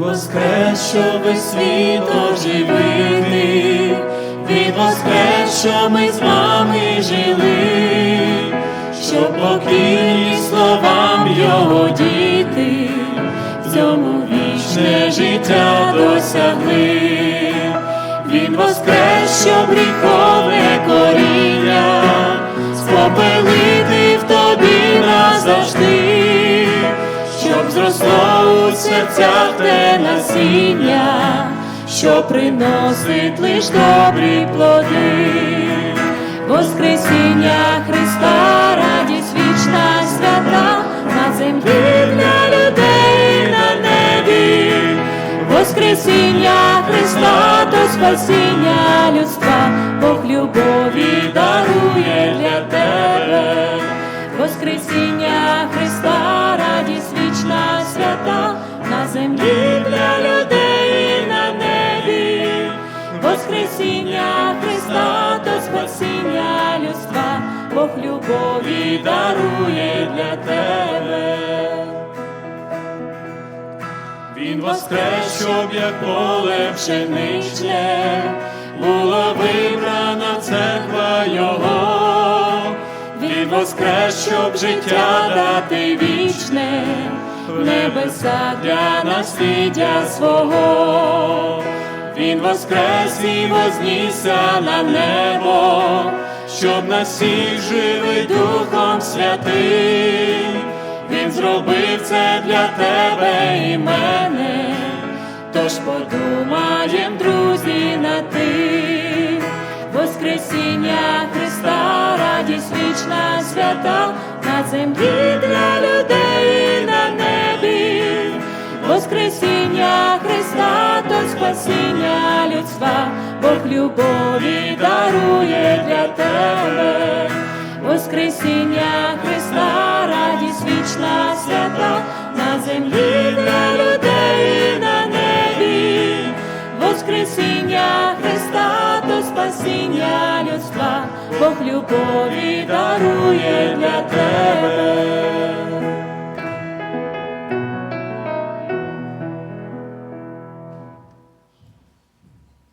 воскрес, щоб весь світ оживити, Він воскрес, що ми з вами жили, щоб покірні словам його діти, в цьому вічне життя досягли. Він воскрес, щоб гріховне коріння зросло у серцях те насіння, що приносить лиш добрі плоди, Воскресіння Христа, радість вічна свята на землі для людей на небі. Воскресіння Христа то спасіння людства, Бог любові дарує для тебе. Воскресіння землі для людей на небі. Воскресіння Христа то спасіння людства, Бог любові дарує для тебе. Він воскрес, щоб як поле пшеничне, була вибрана церква Його. Він воскрес, щоб життя дати вічне, небеса для наслідя свого. Він воскрес і вознісся на небо, щоб нас всіх живий Духом Святим. Він зробив це для тебе і мене, тож подумаєм, друзі, на ти, Воскресіння Христа, радість вічна свята, на землі для людей Воскресіння Христа, то спасіння людства, Бог любові дарує для тебе. Воскресіння Христа, радість вічна свята, на землі для людей і на небі, Воскресіння Христа, то спасіння людства, Бог любові дарує для тебе.